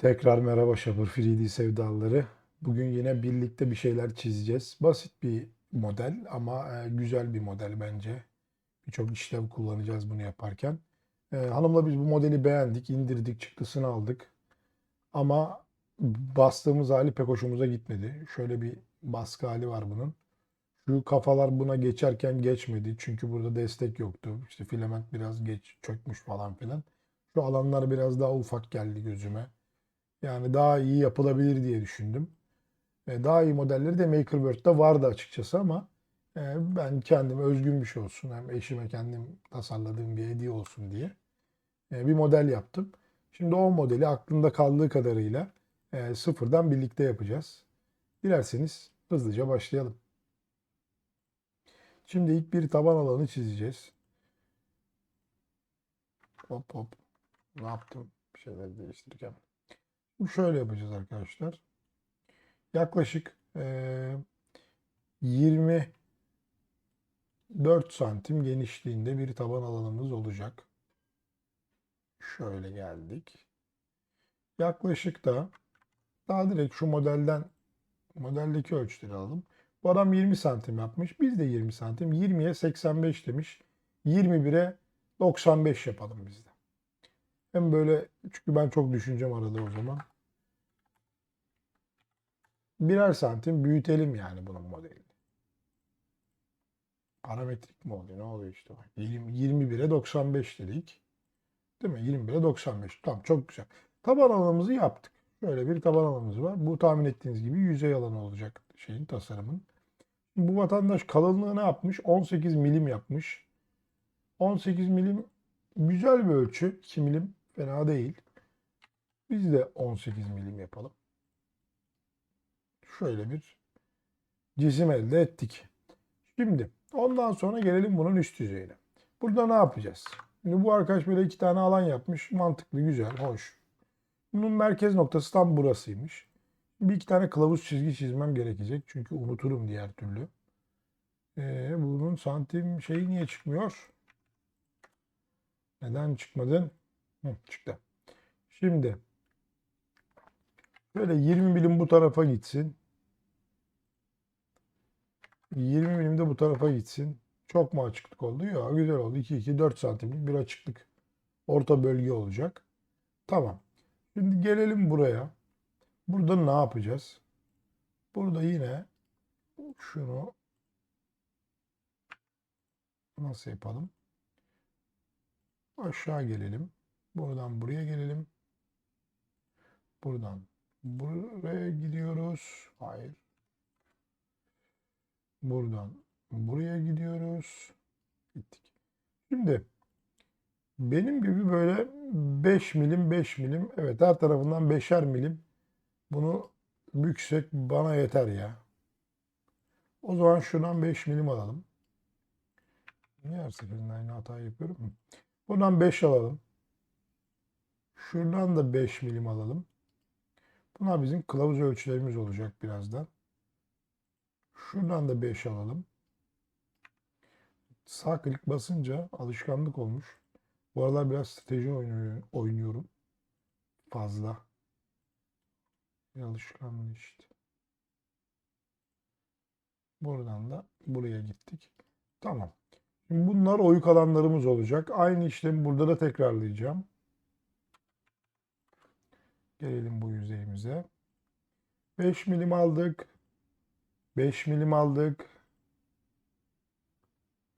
Tekrar merhaba Şabır 3D sevdalıları. Bugün yine birlikte bir şeyler çizeceğiz. Basit bir model ama e, güzel bir model bence. Birçok işlev kullanacağız bunu yaparken. E, hanımla biz bu modeli beğendik, indirdik, çıktısını aldık. Ama bastığımız hali pek hoşumuza gitmedi. Şöyle bir baskı hali var bunun. Şu kafalar buna geçerken geçmedi. Çünkü burada destek yoktu. İşte filament biraz geç çökmüş falan filan. Şu alanlar biraz daha ufak geldi gözüme. Yani daha iyi yapılabilir diye düşündüm. E, Daha iyi modelleri de Makerwork'ta vardı açıkçası ama e, ben kendim özgün bir şey olsun. Hem eşime kendim tasarladığım bir hediye olsun diye e, bir model yaptım. Şimdi o modeli aklımda kaldığı kadarıyla sıfırdan birlikte yapacağız. Dilerseniz hızlıca başlayalım. Şimdi ilk bir taban alanı çizeceğiz. Hop hop. Ne yaptım? Bir şeyler değiştirirken. Şöyle yapacağız arkadaşlar. Yaklaşık eee 24 santim genişliğinde bir taban alanımız olacak. Şöyle geldik. Yaklaşık da daha direkt şu modelden modeldeki ölçüleri alalım. Bu adam 20 santim yapmış. Biz de 20 santim. 20'ye 85 demiş. 21'e 95 yapalım biz de. Hem böyle çünkü ben çok düşüneceğim arada o zaman. Birer santim büyütelim yani bunun modelini. Parametrik mi oluyor? Ne oluyor işte? bak. 20, 21'e 95 dedik. Değil mi? 21'e 95. Tamam çok güzel. Taban alanımızı yaptık. Şöyle bir taban alanımız var. Bu tahmin ettiğiniz gibi yüzey alanı olacak şeyin tasarımın. Bu vatandaş kalınlığı ne yapmış? 18 milim yapmış. 18 milim güzel bir ölçü. 2 milim fena değil. Biz de 18 milim yapalım. Şöyle bir cisim elde ettik. Şimdi ondan sonra gelelim bunun üst yüzeyine. Burada ne yapacağız? Şimdi bu arkadaş böyle iki tane alan yapmış. Mantıklı, güzel, hoş. Bunun merkez noktası tam burasıymış. Bir iki tane kılavuz çizgi çizmem gerekecek. Çünkü unuturum diğer türlü. Ee, bunun santim şeyi niye çıkmıyor? Neden çıkmadın? Hı, çıktı. Şimdi böyle 20 milim bu tarafa gitsin. 20 milim de bu tarafa gitsin. Çok mu açıklık oldu? Ya güzel oldu. 2 2 4 santimlik bir açıklık. Orta bölge olacak. Tamam. Şimdi gelelim buraya. Burada ne yapacağız? Burada yine şunu nasıl yapalım? Aşağı gelelim. Buradan buraya gelelim. Buradan buraya gidiyoruz. Hayır. Buradan buraya gidiyoruz. Gittik. Şimdi benim gibi böyle 5 milim 5 milim evet her tarafından 5'er milim bunu büksek bana yeter ya. O zaman şuradan 5 milim alalım. Niye her seferinde aynı hatayı yapıyorum? Buradan 5 alalım. Şuradan da 5 milim alalım. Bunlar bizim kılavuz ölçülerimiz olacak birazdan. Şuradan da 5 alalım. Sağ klik basınca alışkanlık olmuş. Bu aralar biraz strateji oynuyor- oynuyorum. Fazla. Bir alışkanlık işte. Buradan da buraya gittik. Tamam. Şimdi bunlar oyuk alanlarımız olacak. Aynı işlemi burada da tekrarlayacağım. Gelelim bu yüzeyimize. 5 milim aldık. 5 milim aldık.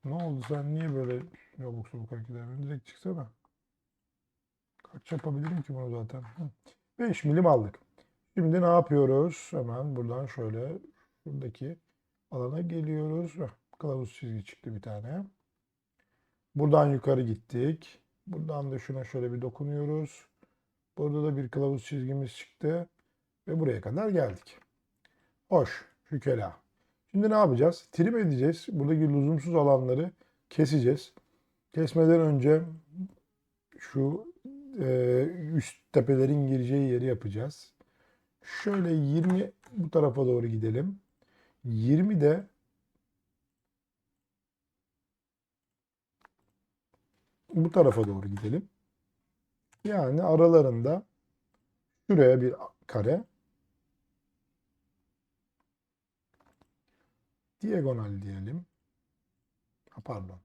Ne oldu sen niye böyle yobuk sabuk hareket ediyorsun? Direkt çıksana. Kaç yapabilirim ki bunu zaten? Hı. 5 milim aldık. Şimdi ne yapıyoruz? Hemen buradan şöyle şuradaki alana geliyoruz. Kılavuz çizgi çıktı bir tane. Buradan yukarı gittik. Buradan da şuna şöyle bir dokunuyoruz. Burada da bir kılavuz çizgimiz çıktı. Ve buraya kadar geldik. Hoş. Şükela. Şimdi ne yapacağız? Trim edeceğiz. Buradaki lüzumsuz alanları keseceğiz. Kesmeden önce şu e, üst tepelerin gireceği yeri yapacağız. Şöyle 20 bu tarafa doğru gidelim. 20 de bu tarafa doğru gidelim. Yani aralarında Şuraya bir kare. Diagonal diyelim. Ha, pardon.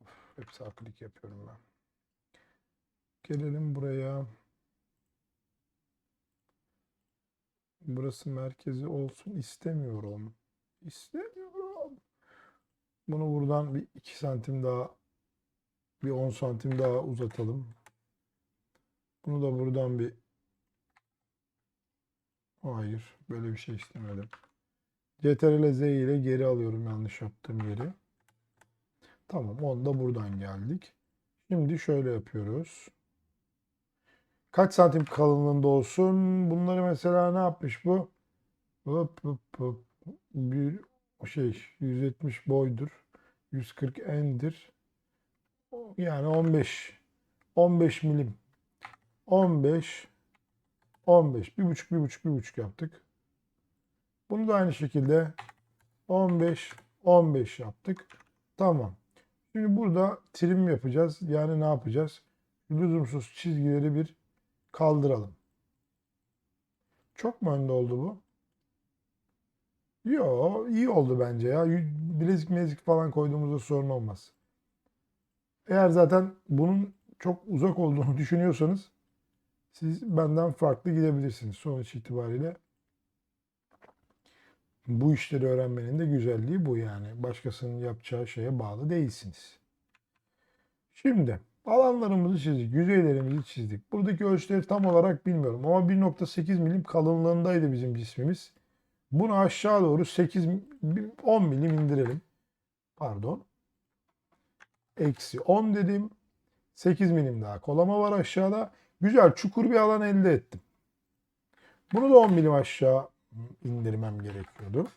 Uf, hep sağ klik yapıyorum ben. Gelelim buraya. Burası merkezi olsun istemiyorum. İstemiyorum. Bunu buradan bir 2 santim daha bir 10 santim daha uzatalım. Bunu da buradan bir Hayır. Böyle bir şey istemedim. CTRL Z ile geri alıyorum yanlış yaptığım yeri. Tamam. Onu da buradan geldik. Şimdi şöyle yapıyoruz. Kaç santim kalınlığında olsun? Bunları mesela ne yapmış bu? Hop hop hop. Bir şey 170 boydur. 140 endir. Yani 15 15 milim. 15 15 bir buçuk bir buçuk bir buçuk yaptık. Bunu da aynı şekilde 15 15 yaptık. Tamam. Şimdi burada trim yapacağız. Yani ne yapacağız? Lüzumsuz çizgileri bir kaldıralım. Çok mu önde oldu bu? Yo, iyi oldu bence ya. Bilezik mezik falan koyduğumuzda sorun olmaz. Eğer zaten bunun çok uzak olduğunu düşünüyorsanız siz benden farklı gidebilirsiniz. Sonuç itibariyle bu işleri öğrenmenin de güzelliği bu yani. Başkasının yapacağı şeye bağlı değilsiniz. Şimdi alanlarımızı çizdik, yüzeylerimizi çizdik. Buradaki ölçüleri tam olarak bilmiyorum ama 1.8 milim kalınlığındaydı bizim cismimiz. Bunu aşağı doğru 8 10 milim indirelim. Pardon. Eksi 10 dedim. 8 milim daha kolama var aşağıda. Güzel çukur bir alan elde ettim. Bunu da 10 milim aşağı indirmem gerekiyordu.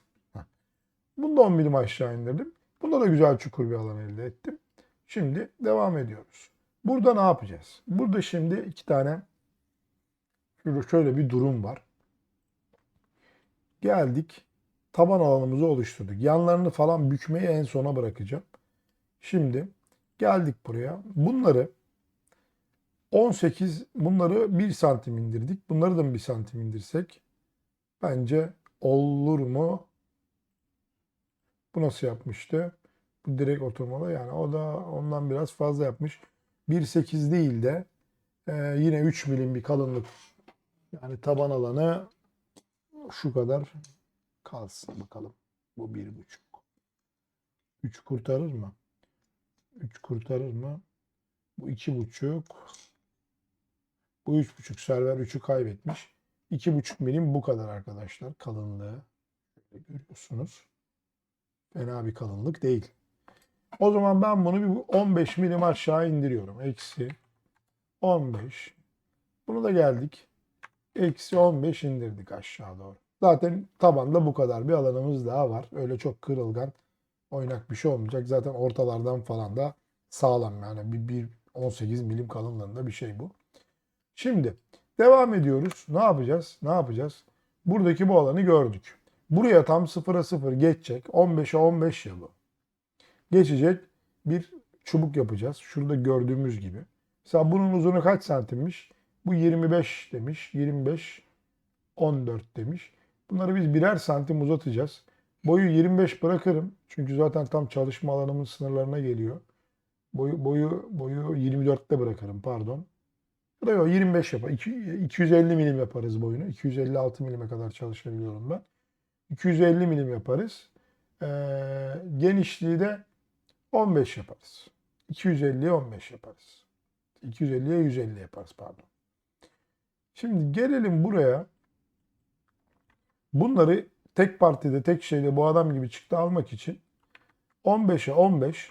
Bunu da 10 milim aşağı indirdim. Bunda da güzel çukur bir alan elde ettim. Şimdi devam ediyoruz. Burada ne yapacağız? Burada şimdi iki tane şöyle bir durum var. Geldik. Taban alanımızı oluşturduk. Yanlarını falan bükmeyi en sona bırakacağım. Şimdi geldik buraya. Bunları 18 bunları 1 santim indirdik. Bunları da 1 santim indirsek bence olur mu? Bu nasıl yapmıştı? Bu direkt oturmalı yani o da ondan biraz fazla yapmış. 1.8 değil de e, yine 3 milim bir kalınlık yani taban alanı şu kadar kalsın bakalım. Bu 1.5. 3 kurtarır mı? 3 kurtarır mı? Bu 2.5 bu 3.5 server 3'ü kaybetmiş. 2.5 milim bu kadar arkadaşlar kalınlığı. Görüyorsunuz. Fena bir kalınlık değil. O zaman ben bunu bir 15 milim aşağı indiriyorum. Eksi 15. Bunu da geldik. Eksi 15 indirdik aşağı doğru. Zaten tabanda bu kadar bir alanımız daha var. Öyle çok kırılgan, oynak bir şey olmayacak. Zaten ortalardan falan da sağlam yani bir, bir 18 milim kalınlığında bir şey bu. Şimdi devam ediyoruz. Ne yapacağız? Ne yapacağız? Buradaki bu alanı gördük. Buraya tam 0'a 0 geçecek. 15'e 15 yılı. Geçecek bir çubuk yapacağız. Şurada gördüğümüz gibi. Mesela bunun uzunu kaç santimmiş? Bu 25 demiş. 25, 14 demiş. Bunları biz birer santim uzatacağız. Boyu 25 bırakırım. Çünkü zaten tam çalışma alanımın sınırlarına geliyor. Boyu boyu boyu 24'te bırakırım pardon. Buraya yok 25 yapar. 250 milim yaparız boyunu. 256 milime kadar çalışabiliyorum ben. 250 milim yaparız. Ee, genişliği de 15 yaparız. 250'ye 15 yaparız. 250'ye 150 yaparız pardon. Şimdi gelelim buraya. Bunları tek partide, tek şeyde bu adam gibi çıktı almak için 15'e 15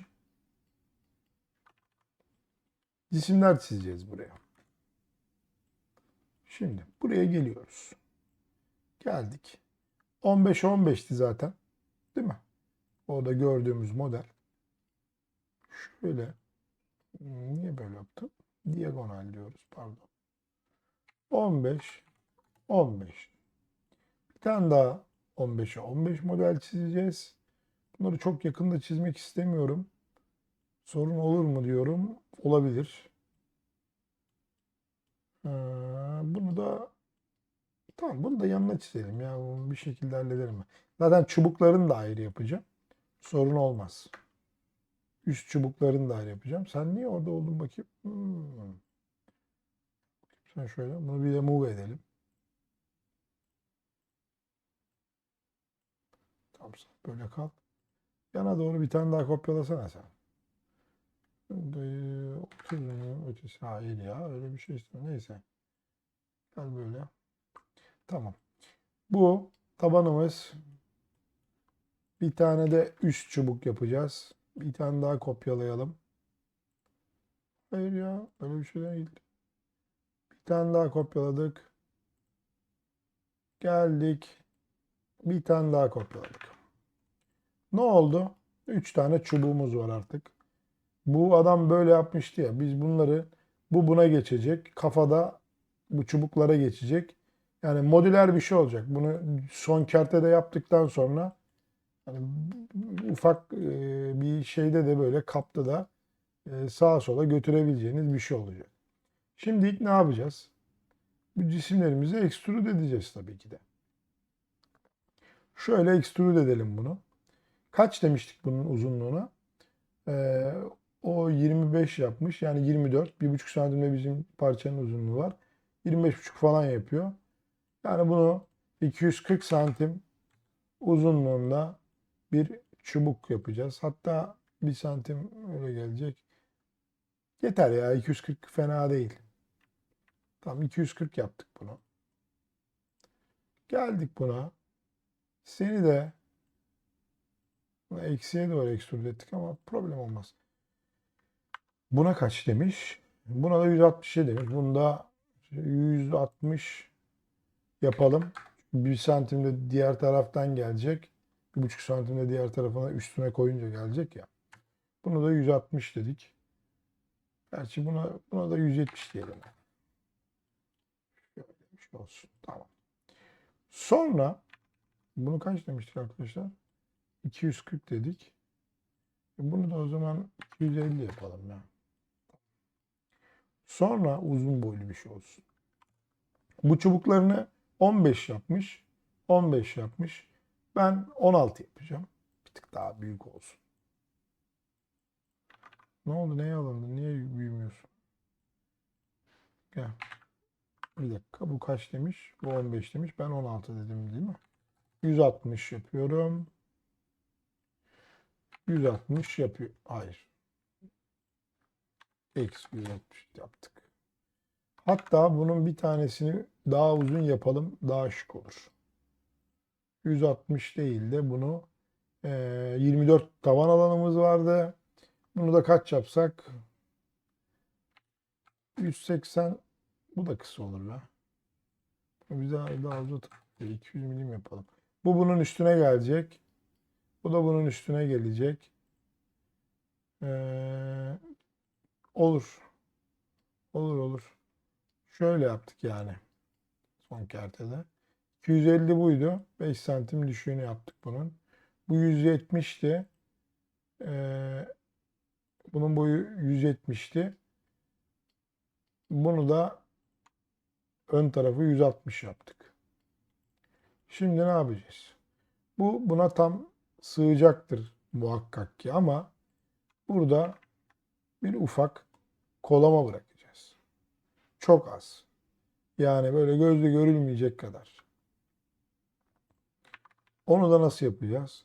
cisimler çizeceğiz buraya. Şimdi buraya geliyoruz. Geldik. 15'e 15'ti zaten. Değil mi? Orada gördüğümüz model. Şöyle. Niye böyle yaptım? Diagonal diyoruz. Pardon. 15 15. Bir tane daha 15'e 15 model çizeceğiz. Bunları çok yakında çizmek istemiyorum. Sorun olur mu diyorum. Olabilir. Ee, bunu da tamam bunu da yanına çizelim ya. Bunu bir şekilde hallederim. Zaten çubuklarını da ayrı yapacağım. Sorun olmaz. Üst çubuklarını da ayrı yapacağım. Sen niye orada oldun bakayım? Hmm. Sen şöyle bunu bir de move edelim. Tamam sen böyle kal. Yana doğru bir tane daha kopyalasana sen. Şimdi 30 ötesi hayır ya öyle bir şey istiyorum. Neyse. Gel böyle. Tamam. Bu tabanımız. Bir tane de üst çubuk yapacağız. Bir tane daha kopyalayalım. Hayır ya öyle bir şey değil. Bir tane daha kopyaladık. Geldik. Bir tane daha kopyaladık. Ne oldu? Üç tane çubuğumuz var artık. Bu adam böyle yapmıştı ya. Biz bunları bu buna geçecek. Kafada bu çubuklara geçecek. Yani modüler bir şey olacak. Bunu son kertede yaptıktan sonra hani ufak e, bir şeyde de böyle kapta da e, sağa sola götürebileceğiniz bir şey olacak. Şimdi ilk ne yapacağız? Bu cisimlerimizi extrude edeceğiz tabii ki de. Şöyle extrude edelim bunu. Kaç demiştik bunun uzunluğuna? Ee, o 25 yapmış. Yani 24. 1,5 santimde bizim parçanın uzunluğu var. 25,5 falan yapıyor. Yani bunu 240 santim uzunluğunda bir çubuk yapacağız. Hatta 1 santim öyle gelecek. Yeter ya 240 fena değil. Tamam 240 yaptık bunu. Geldik buna. Seni de buna eksiye doğru ekstrüde ettik ama problem olmaz. Buna kaç demiş? Buna da 160 demiş. Bunda 160 yapalım. 1 santimde diğer taraftan gelecek. 1,5 santimde diğer tarafına üstüne koyunca gelecek ya. Bunu da 160 dedik. Gerçi buna, buna da 170 diyelim. Şöyle bir şey olsun. Tamam. Sonra bunu kaç demiştik arkadaşlar? 240 dedik. E Bunu da o zaman 250 yapalım ya. Sonra uzun boylu bir şey olsun. Bu çubuklarını 15 yapmış. 15 yapmış. Ben 16 yapacağım. Bir tık daha büyük olsun. Ne oldu? Neye alındı? Niye büyümüyorsun? Gel. Bir dakika. Bu kaç demiş? Bu 15 demiş. Ben 16 dedim değil mi? 160 yapıyorum. 160 yapıyor. Hayır. Eksi 160 yaptık. Hatta bunun bir tanesini daha uzun yapalım. Daha şık olur. 160 değil de bunu e, 24 tavan alanımız vardı. Bunu da kaç yapsak? 180 bu da kısa olur be. Bir daha, daha uzat. 200 milim yapalım. Bu bunun üstüne gelecek. Bu da bunun üstüne gelecek. Ee, olur. Olur olur. Şöyle yaptık yani. Son kertede. 250 buydu. 5 santim düşüğünü yaptık bunun. Bu 170'ti. Ee, bunun boyu 170'ti. Bunu da ön tarafı 160 yaptık. Şimdi ne yapacağız? Bu buna tam sığacaktır muhakkak ki ama burada bir ufak kolama bırakacağız. Çok az. Yani böyle gözle görülmeyecek kadar. Onu da nasıl yapacağız?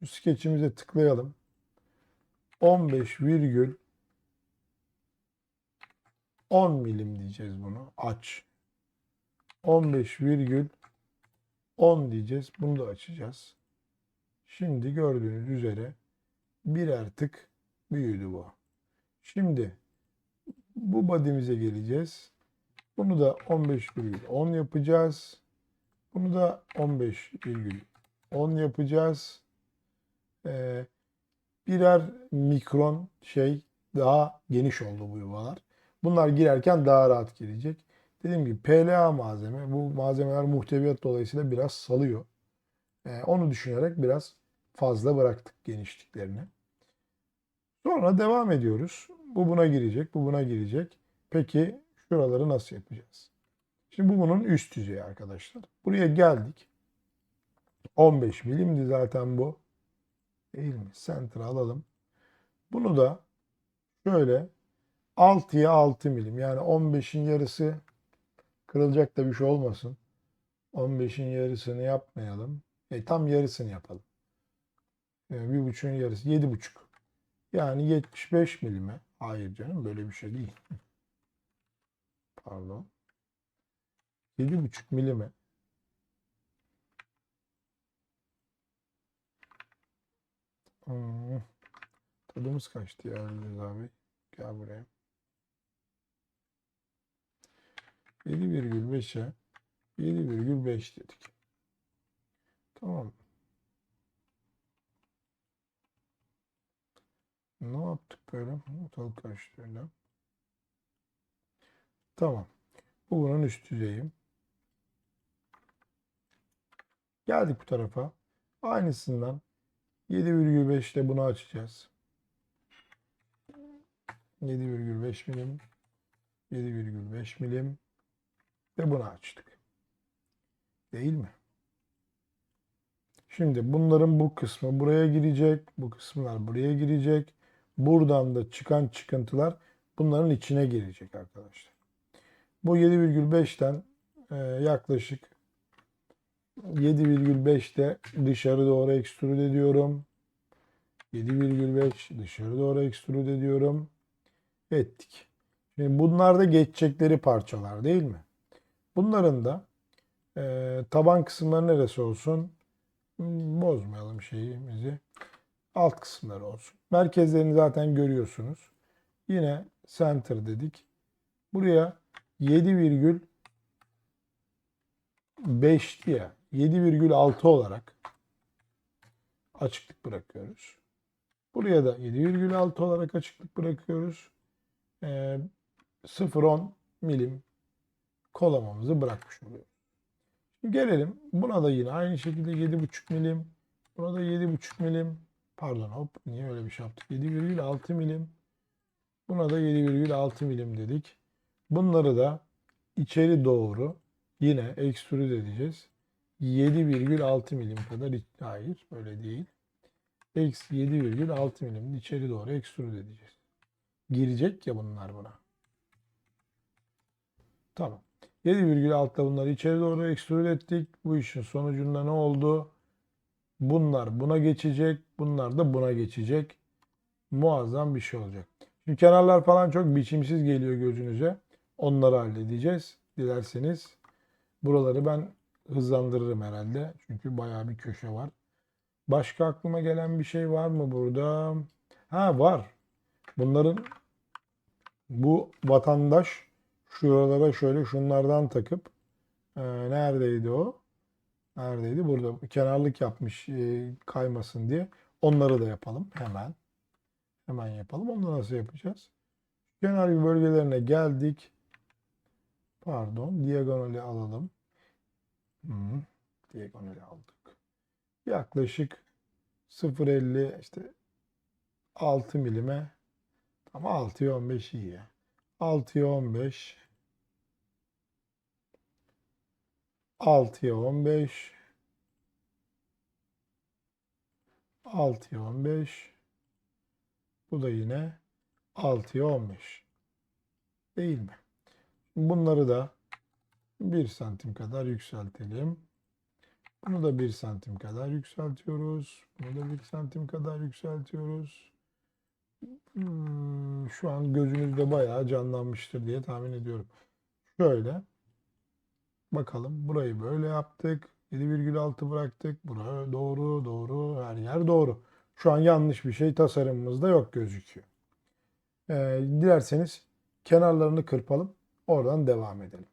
Şu skeçimize tıklayalım. 15 virgül 10 milim diyeceğiz bunu. Aç. 15 virgül 10 diyeceğiz. Bunu da açacağız. Şimdi gördüğünüz üzere birer tık büyüdü bu. Şimdi bu body'mize geleceğiz. Bunu da 15,10 yapacağız. Bunu da 15,10 yapacağız. Ee, birer mikron şey daha geniş oldu bu yuvalar. Bunlar girerken daha rahat girecek. Dediğim gibi PLA malzeme. Bu malzemeler muhteviyat dolayısıyla biraz salıyor. Ee, onu düşünerek biraz fazla bıraktık genişliklerini. Sonra devam ediyoruz. Bu buna girecek, bu buna girecek. Peki şuraları nasıl yapacağız? Şimdi bu bunun üst yüzeyi arkadaşlar. Buraya geldik. 15 milimdi zaten bu. Değil mi? Center alalım. Bunu da şöyle 6'ya 6 milim. Yani 15'in yarısı kırılacak da bir şey olmasın. 15'in yarısını yapmayalım. E, tam yarısını yapalım. E, bir buçuğun yarısı. Yedi buçuk. Yani 75 milime. Hayır canım böyle bir şey değil. Pardon. Yedi buçuk milime. Hmm. Tadımız kaçtı ya Rıza Bey. Gel buraya. 7,5'e 7,5 dedik. Tamam. Ne yaptık böyle? Ortalık karıştı. Tamam. Bu bunun üst düzeyi. Geldik bu tarafa. Aynısından 7,5 ile bunu açacağız. 7,5 milim 7,5 milim ve bunu açtık. Değil mi? Şimdi bunların bu kısmı buraya girecek. Bu kısımlar buraya girecek. Buradan da çıkan çıkıntılar bunların içine girecek arkadaşlar. Bu 7,5'ten e, yaklaşık 7,5'te dışarı doğru ekstrüde ediyorum. 7,5 dışarı doğru ekstrüde ediyorum. Ettik. Şimdi bunlar da geçecekleri parçalar değil mi? Bunların da e, taban kısımları neresi olsun? Bozmayalım şeyimizi. Alt kısımları olsun. Merkezlerini zaten görüyorsunuz. Yine center dedik. Buraya 7,5 diye 7,6 olarak açıklık bırakıyoruz. Buraya da 7,6 olarak açıklık bırakıyoruz. Ee, 0,10 milim kolamamızı bırakmış oluyoruz. Şimdi gelelim. Buna da yine aynı şekilde 7,5 milim. Buna da 7,5 milim. Pardon hop niye öyle bir şey yaptık? 7,6 milim. Buna da 7,6 milim dedik. Bunları da içeri doğru yine ekstrüde edeceğiz. 7,6 milim kadar hayır öyle değil. Eksi 7,6 milim içeri doğru ekstrüde edeceğiz. Girecek ya bunlar buna. Tamam. 7,6'da bunları içeri doğru ekstrüde ettik. Bu işin sonucunda ne oldu? Bunlar buna geçecek. Bunlar da buna geçecek. Muazzam bir şey olacak. Şimdi kenarlar falan çok biçimsiz geliyor gözünüze. Onları halledeceğiz. Dilerseniz buraları ben hızlandırırım herhalde. Çünkü bayağı bir köşe var. Başka aklıma gelen bir şey var mı burada? Ha var. Bunların bu vatandaş şuralara şöyle şunlardan takıp e, neredeydi o? Neredeydi? Burada kenarlık yapmış e, kaymasın diye. Onları da yapalım hemen. Hemen yapalım. Onu nasıl yapacağız? Kenar bölgelerine geldik. Pardon. Diagonali alalım. Hı, diagonali aldık. Yaklaşık 0.50 işte 6 milime ama 6'ya 15 iyi ya. 6'ya 15 6'ya 15 6'ya 15 bu da yine 6'ya 15 değil mi? Bunları da 1 santim kadar yükseltelim. Bunu da 1 santim kadar yükseltiyoruz. Bunu da 1 santim kadar yükseltiyoruz. Hmm, şu an gözünüzde bayağı canlanmıştır diye tahmin ediyorum. Şöyle. Bakalım burayı böyle yaptık. 7,6 bıraktık. Buraya doğru doğru her yer doğru. Şu an yanlış bir şey tasarımımızda yok gözüküyor. Ee, dilerseniz kenarlarını kırpalım. Oradan devam edelim.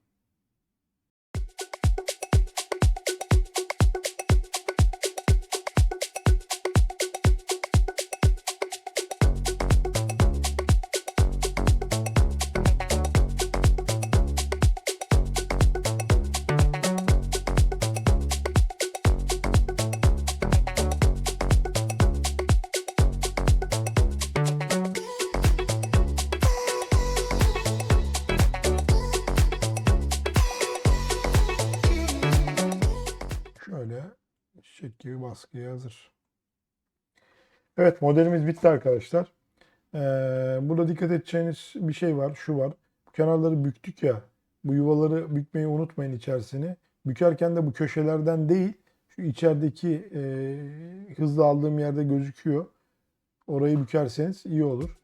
Baskıya hazır. Evet modelimiz bitti arkadaşlar. Ee, burada dikkat edeceğiniz bir şey var. Şu var. Kenarları büktük ya. Bu yuvaları bükmeyi unutmayın içerisini. Bükerken de bu köşelerden değil şu içerideki e, hızlı aldığım yerde gözüküyor. Orayı bükerseniz iyi olur.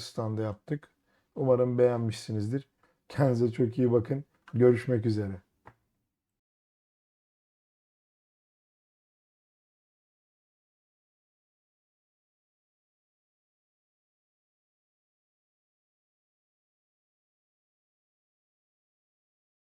Standı yaptık. Umarım beğenmişsinizdir. Kendinize çok iyi bakın. Görüşmek üzere.